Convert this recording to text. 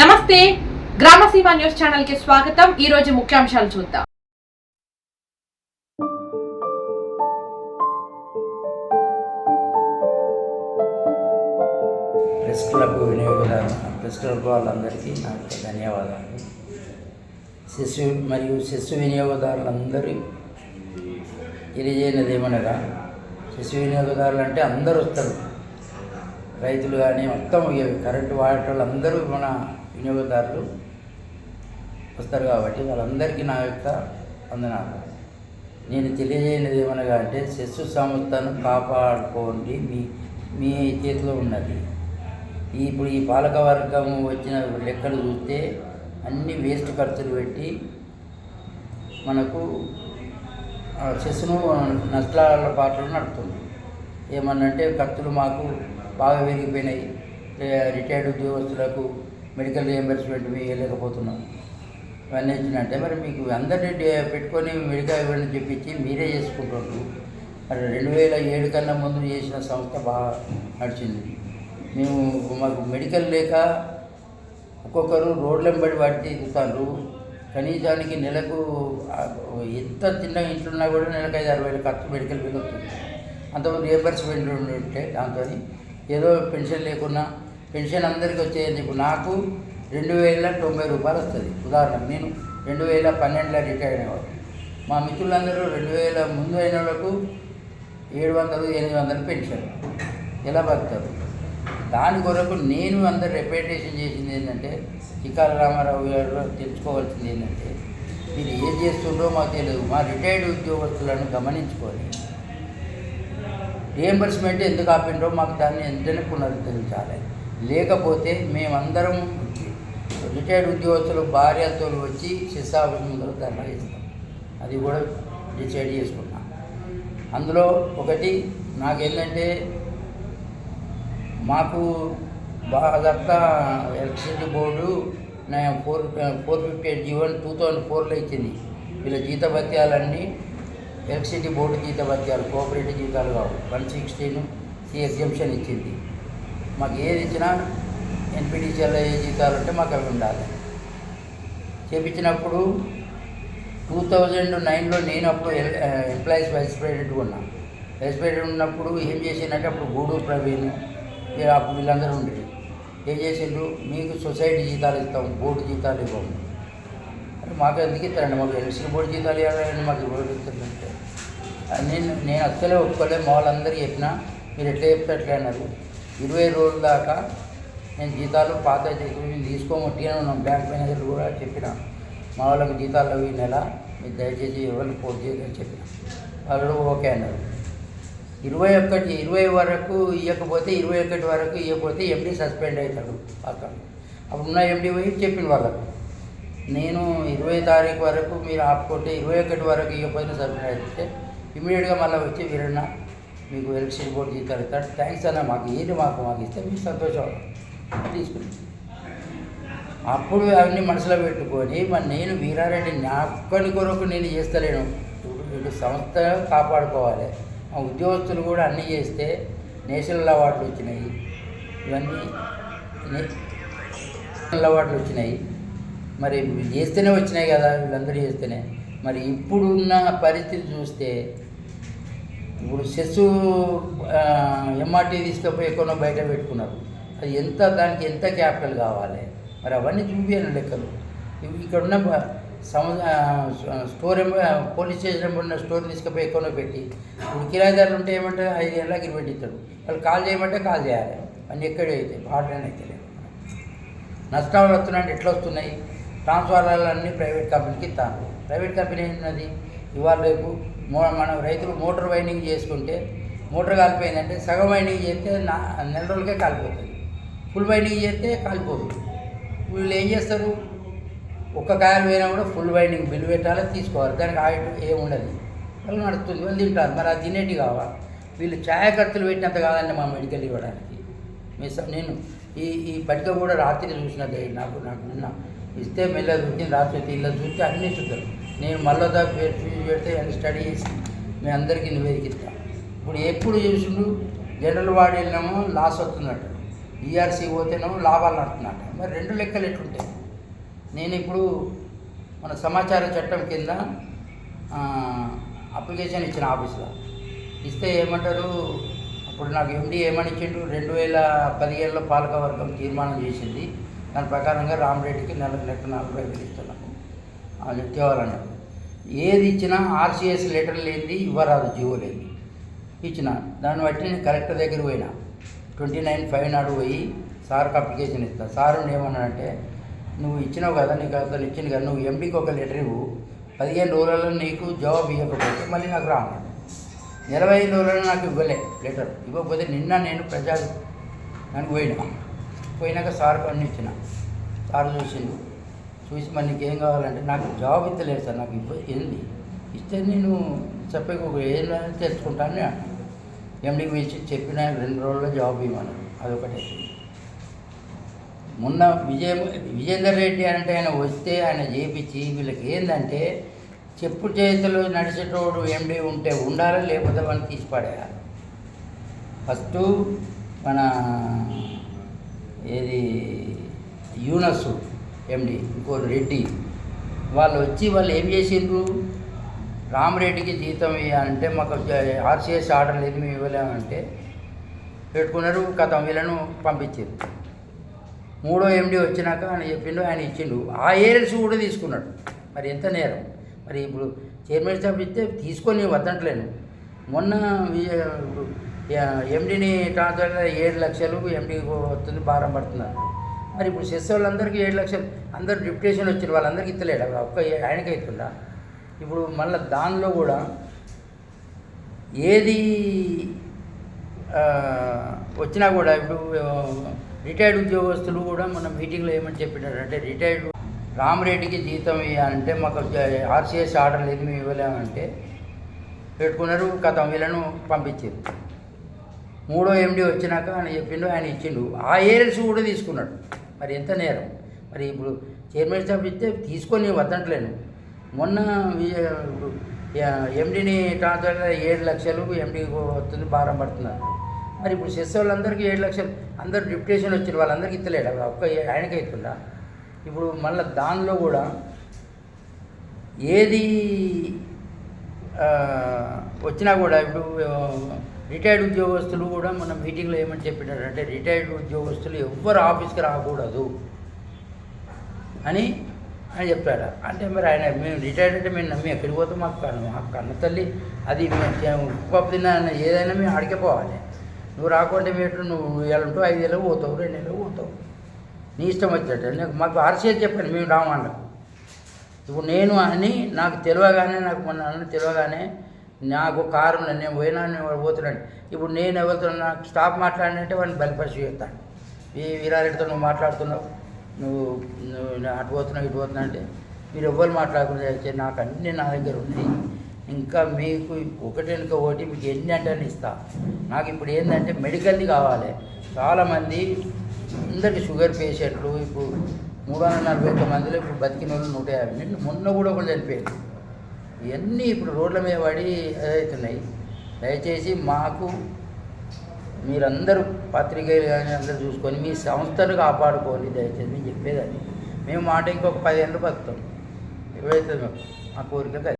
నమస్తే. గ్రామసీమ న్యూస్ ఛానల్కి స్వాగతం. ఈ రోజు ముఖ్యాంశాలు చూద్దాం. ప్రెస్ క్లబ్ వినియోగదారు ప్రెస్ క్లబ్ వాళ్ళందరికీ నా ధన్యవాదాలు. శిశు మరియు శిశు వినియోగదారులందరూ తెలియజేయనది ఏమనగా శిశు వినియోగదారులు అంటే అందరూ వస్తారు. రైతులు కానీ మొత్తం కరెంటు వాడేటోళ్ళు అందరూ మన వినియోగదారులు వస్తారు కాబట్టి వాళ్ళందరికీ నా యొక్క వందనాలు. నేను తెలియజేయనిది ఏమనగా అంటే శస్సు సంస్థను కాపాడుకోండి. మీ మీ చేతిలో ఉన్నది. ఇప్పుడు ఈ పాలక వర్గం వచ్చిన లెక్కలు చూస్తే అన్ని వేస్ట్ ఖర్చులు పెట్టి మనకు ఆ నష్టాల పాటలు నడుపుతుంది ఏమన్నంటే ఖర్చులు మాకు బాగా పెరిగిపోయినాయి. రిటైర్డ్ ఉద్యోగస్తులకు మెడికల్ రియంబర్స్మెంట్ వేయలేకపోతున్నాం ఇవన్నీ వచ్చినట్టే మరి మీకు అందరినీ పెట్టుకొని మెడికల్ ఇవ్వని చెప్పించి మీరే చేసుకుంటారు మరి రెండు వేల ఏడు కన్నా ముందు చేసిన సంస్థ బాగా నడిచింది. మేము మాకు మెడికల్ లేక ఒక్కొక్కరు రోడ్లెంబడి వాటి తిరుగుతారు కనీసానికి నెలకు ఎంత చిన్న ఇంట్లో ఉన్నా కూడా నెలకు ఐదు అరవై వేలు ఖర్చు మెడికల్ బిల్ వస్తుంది. అంతవరకు రియంబర్స్మెంట్ ఉంటే దాంతో ఏదో పెన్షన్ లేకున్నా పెన్షన్ అందరికీ వచ్చేది ఇప్పుడు నాకు రెండు వేల తొంభై రూపాయలు వస్తుంది. ఉదాహరణ నేను రెండు వేల పన్నెండులో రిటైర్ అయినవాడు మా మిత్రులందరూ రెండు వేల ముందు అయిన వాళ్ళకు ఏడు వందలు ఎనిమిది వందలు పెన్షన్. ఎలా బతుకుతారు? దాని కొరకు నేను అందరు రిప్రజెంటేషన్ చేసింది ఏంటంటే చికాల రామారావు గారు తెలుసుకోవాల్సింది ఏంటంటే మీరు ఏం చేస్తుండో మాకు తెలియదు. మా రిటైర్డ్ ఉద్యోగస్తులను గమనించుకోవాలి రియంబర్స్మెంట్ ఎందుకు ఆపిండ్రో మాకు దాన్ని వెంటనే పునరుద్ధరించాలి లేకపోతే మేమందరం రిటైర్డ్ ఉద్యోగస్తులు భార్యలతో వచ్చి శిశాఫీస్ ముందర ధర్నా చేస్తాం. అది కూడా డిసైడ్ చేసుకున్నాం. అందులో ఒకటి నాకేంటంటే మాకు బాగా ఎలక్ట్రిసిటీ బోర్డు నా ఫోర్ ఫోర్ ఫిఫ్టీ ఎయిట్ జీవన్ టూ థౌజండ్ ఫోర్లో ఇచ్చింది. వీళ్ళ జీతభత్యాలన్నీ ఎలక్ట్రిసిటీ బోర్డు జీతభత్యాలు కోఆపరేటివ్ జీతాలు కావు. వన్ సిక్స్టీన్ సి ఎగ్జంప్షన్ ఇచ్చింది. మాకు ఏది ఇచ్చినా ఎన్పిడిసిఎల్ ఏ జీతాలు ఉంటే మాకు అవి ఉండాలి. చేపించినప్పుడు టూ థౌజండ్ నైన్లో నేను అప్పుడు ఎంప్లాయీస్ వైస్ ప్రెసిడెంట్ ఉన్నా. వైస్ ప్రెసిడెంట్ ఉన్నప్పుడు ఏం చేసిందంటే అప్పుడు గూడూరు ప్రవీణ్ అప్పుడు వీళ్ళందరూ ఉండేది ఏం చేసిండ్రు? మీకు సొసైటీ జీతాలు ఇస్తాం బోర్డు జీతాలు ఇవ్వము అంటే మాకు ఎందుకు ఇస్తారండి? మాకు ఎలక్షన్ బోర్డు జీతాలు ఇవ్వాలని మాకు ఇవ్వడం ఇస్తుందంటే నేను నేను అస్సలే ఒప్పుకోలే. మా వాళ్ళందరూ చెప్పినా మీరు ఎట్లా చెప్తే అట్లా అన్నారు. ఇరవై రోజుల దాకా నేను జీతాలు పాత జీతాలు తీసుకోమట్టి అని ఉన్నాం. బ్యాంక్ మేనేజర్ కూడా చెప్పిన మా వాళ్ళకి జీతాలు అవి ఈ నెల మీరు దయచేసి ఎవరిని పోటీ చేయదని చెప్పిన. వాళ్ళు ఓకే అన్నారు. ఇరవై ఒకటి ఇరవై వరకు ఇవ్వకపోతే ఇరవై ఒకటి వరకు ఇవ్వకపోతే ఎండీ సస్పెండ్ అవుతాడు అక్కడ అప్పుడు ఉన్న ఎండి పోయి చెప్పిన వాళ్ళకు. నేను ఇరవై తారీఖు వరకు మీరు ఆపుకుంటే ఇరవై ఒకటి వరకు ఇవ్వకపోతే సస్పెండ్ అయితే ఇమీడియట్గా మళ్ళీ వచ్చి వీరన్నా మీకు ఎలక్షన్ బోర్డు జీతాలు థ్యాంక్స్ అన్న మాకు ఏది మాకు మాకు ఇస్తే మీకు సంతోషం. తీసుకుని. అప్పుడు అవన్నీ మనసులో పెట్టుకొని మరి నేను వీరారెడ్డి నా కొరకు నేను చేస్తలేను. ఇప్పుడు సంస్థ కాపాడుకోవాలి. మా ఉద్యోగస్తులు కూడా అన్నీ చేస్తే నేషనల్ అవార్డులు వచ్చినాయి. ఇవన్నీ నేషనల్ అవార్డులు వచ్చినాయి. మరి చేస్తేనే వచ్చినాయి కదా వీళ్ళందరూ చేస్తేనే. మరి ఇప్పుడున్న పరిస్థితి చూస్తే ఇప్పుడు సెస్ ఎంఆర్టీ తీసుకుపోయి ఎక్కడో బయట పెట్టుకున్నారు. అది ఎంత దానికి ఎంత క్యాపిటల్ కావాలి? మరి అవన్నీ చూపించాను లెక్కలు. ఇక్కడ ఉన్న సమ స్టోర్ పోలీస్ స్టేషన్ ఉన్న స్టోర్ తీసుకుపోయి ఎక్కడో పెట్టి ఇప్పుడు కిరాయిదారులు ఉంటే ఏమంటే ఐదు ఏళ్ళకి ఇరవై ఇస్తాడు వాళ్ళు కాల్ చేయమంటే కాల్ చేయాలి. అన్నీ ఎక్కడే అయితే ఆర్డర్ అయితే లేదు. నష్టాలు వస్తున్నాయంటే ఎట్లా వస్తున్నాయి? ట్రాన్స్ఫార్మర్లు అన్నీ ప్రైవేట్ కంపెనీకి ఇస్తాను ప్రైవేట్ కంపెనీ ఏంటది ఇవాళ రేపు మన రైతులు మోటార్ వైండింగ్ చేసుకుంటే మోటార్ కాలిపోయిందంటే సగం వైండింగ్ చేస్తే నా నెల రోజులకే కాలిపోతుంది. ఫుల్ వైండింగ్ చేస్తే కాలిపోతుంది వీళ్ళు ఏం చేస్తారు? ఒక్క కాయలు పోయినా కూడా ఫుల్ వైండింగ్ బిల్లు పెట్టాలి తీసుకోవాలి. దానికి ఆయిల్ ఏముండదు వాళ్ళు నడుస్తుంది వాళ్ళు తింటారు. మరి అది తినేటి కావాలి వీళ్ళు ఛాయ ఖర్చులు పెట్టినంత కాదండి మా మెడికల్ ఇవ్వడానికి. మీ నేను ఈ ఈ పట్టిక కూడా రాత్రి చూసినది నాకు నాకు నిన్న ఇస్తే మెల్ల చూసి రాత్రి ఇలా చూస్తే అన్నీ చూద్దాం నేను మళ్ళీ ఫీజు పెడితే అన్ని స్టడీ చేసి మీ అందరికీ నివేదికిస్తా. ఇప్పుడు ఎప్పుడు చూసిండు జనరల్ వార్డు వెళ్ళినామో లాస్ వస్తున్నట్టు ఈఆర్సీ పోతేనేమో లాభాలు నడుతున్నట్ట మరి రెండు లెక్కలు ఎట్లుంటాయి? నేను ఇప్పుడు మన సమాచార చట్టం కింద అప్లికేషన్ ఇచ్చిన ఆఫీస్లో. ఇస్తే ఏమంటారు? అప్పుడు నాకు ఎండి ఏమని ఇచ్చిండు రెండు వేల పదిహేనులో పాలకవర్గం తీర్మానం చేసింది. దాని ప్రకారంగా రామరెడ్డికి నెల లెక్క నలభై వేలు ఇస్తున్నాం. అది ఏది ఇచ్చినా ఆర్సీఎస్ లెటర్ లేనిది ఇవ్వరాదు జీవో లేని ఇచ్చిన. దాన్ని బట్టి నేను కలెక్టర్ దగ్గర పోయినా. ట్వంటీ నైన్ ఫైవ్ నాడు పోయి సార్కి అప్లికేషన్ ఇస్తా. సార్ ఏమన్నాడంటే నువ్వు ఇచ్చినావు కదా నీకు అతను ఇచ్చింది కదా నువ్వు ఎంపీకి ఒక లెటర్ ఇవ్వు. పదిహేను రోజులలో నీకు జవాబు ఇవ్వకపోతే మళ్ళీ నాకు రా ఇరవై ఐదు రోజులలో నాకు ఇవ్వలే లెటర్. ఇవ్వకపోతే నిన్న నేను ప్రజా దానికి పోయినా. పోయినాక సార్ అన్ని ఇచ్చిన. సార్ చూసిండు. చూసి మరి ఏం కావాలంటే నాకు జాబ్ ఇస్తలేదు సార్ నాకు ఏంది? ఇస్తే నేను చెప్పే ఒక ఏం తెలుసుకుంటాను ఎండి వేసి చెప్పిన రెండు రోజుల్లో జాబ్ ఇవ్వను అదొకటే. మొన్న విజయ విజేందర్ రెడ్డి అంటే ఆయన వస్తే ఆయన చేపించి వీళ్ళకి ఏంటంటే చెప్పు చేతులు నడిచేటోడు ఎండి ఉంటే ఉండాలి లేకపోతే వాడిని తీసి పడేయాలి ఫస్ట్ మన ఏది యూనస్ ఎండి ఇంకో రెడ్డి. వాళ్ళు వచ్చి వాళ్ళు ఏం చేసిండ్రు? రామరెడ్డికి జీతం ఇవ్వాలంటే మాకు ఆర్సీఎస్ ఆర్డర్ లేదు మేము ఇవ్వలేమంటే పెట్టుకున్నారు కథం వీళ్ళను పంపించారు మూడో ఎండి వచ్చినాక ఆయన చెప్పిండు ఆయన ఇచ్చిండు. ఆ ఏరియల్స్ కూడా తీసుకున్నాడు. మరి ఎంత నేరం? మరి ఇప్పుడు చైర్మన్ సాబ్ ఇస్తే తీసుకొని వద్దంటలేను మొన్న ఎండిని ట్రాన్స్ఫర్ ఏడు లక్షలు ఎండి వస్తుంది భారం పడుతున్నారు మరి ఇప్పుడు సెస్ వాళ్ళందరికీ ఏడు లక్షలు. అందరు డిప్యుటేషన్ వచ్చిన వాళ్ళందరికీ ఇస్తలేడు ఒక్క ఆయనకే ఇస్తుందా? ఇప్పుడు మళ్ళీ దానిలో కూడా ఏది వచ్చినా కూడా ఇప్పుడు రిటైర్డ్ ఉద్యోగస్తులు కూడా మన మీటింగ్లో ఏమని చెప్పినారు? అంటే రిటైర్డ్ రామరెడ్డికి జీతం ఇవ్వాలంటే మాకు ఆర్సీఎస్ ఆర్డర్ లేదు మేము ఇవ్వలేమంటే పెట్టుకున్నారు కథ వీళ్ళను పంపించారు. మూడో ఎండి వచ్చినాక ఆయన చెప్పిండు ఆయన ఇచ్చిండు. ఆ ఏరియల్స్ కూడా తీసుకున్నాడు. మరి ఎంత నేరం? మరి ఇప్పుడు చైర్మన్ స్టాఫ్ ఇస్తే తీసుకొని వద్దంటలేను మొన్న ఎండిని ట్రాన్స్ఫర్ ఏడు లక్షలు ఎండికి వస్తుంది భారం పడుతున్నారు మరి ఇప్పుడు సెస్ వాళ్ళందరికీ ఏడు లక్షలు అందరు డిప్యుటేషన్ వచ్చారు వాళ్ళందరికీ ఇస్తలేడు అవి ఒక్క ఆయనకే ఇస్తుందా ఇప్పుడు మళ్ళీ దానిలో కూడా ఏది వచ్చినా కూడా ఇప్పుడు రిటైర్డ్ ఉద్యోగస్తులు కూడా మన మీటింగ్లో ఏమని చెప్పినారు అంటే రిటైర్డ్ ఉద్యోగస్తులు ఎవ్వరు ఆఫీస్కి రాకూడదు అని ఆయన చెప్పాడు అంటే మరి ఆయన మేము రిటైర్డ్ అంటే మేము నమ్మి ఎక్కడికి పోతాం? మాకు కన్న మాకు కన్న తల్లి అది మేము ఉప్పు తిన్న ఏదైనా మేము ఆడికే పోవాలి. నువ్వు రాకుంటే మీరు నువ్వు ఏళ్ళంటూ ఐదు ఏళ్ళు పోతావు రెండు ఏళ్ళు పోతావు. నీ ఇష్టం వచ్చినట్టు నాకు మాకు ఆర్సీఎస్ చెప్పాను మేము రామన్నాకు ఇప్పుడు నేను అని నాకు తెలియగానే నాకు మొన్న అన్న తెలియగానే నాకు కారు నేను పోయినా నేను వాడు ఇప్పుడు నేను ఎవరితో నాకు స్టాప్ మాట్లాడినంటే వాడిని బలిపరిచి చేస్తాను ఈ వీరారెడ్డితో నువ్వు మాట్లాడుతున్నావు నువ్వు నువ్వు అటు పోతున్నావు ఇటు పోతున్నావు అంటే మీరు ఎవ్వరు మాట్లాడకుండా నాకు అన్నీ నా దగ్గర ఉన్నాయి. ఇంకా మీకు ఒకటి వెనుక ఒకటి మీకు ఎన్ని అంటే ఇస్తా. నాకు ఇప్పుడు ఏంటంటే మెడికల్ది కావాలి. చాలామంది అందరికి షుగర్ పేషెంట్లు ఇప్పుడు మూడు వందల నలభై ఒక్క మందిలో ఇప్పుడు బతికిన వాళ్ళు నూట యాభై. మొన్న కూడా ఒకళ్ళు చనిపోయారు. ఇవన్నీ ఇప్పుడు రోడ్ల మీద పడి అవుతున్నాయి దయచేసి మాకు మీరందరూ పత్రికలు కానీ అందరూ చూసుకొని మీ సంస్థను కాపాడుకోండి దయచేసి మేము చెప్పేదని మేము మాట ఇంకొక పదిహేను బతుకుతాం ఎవరైతే మా కోరిక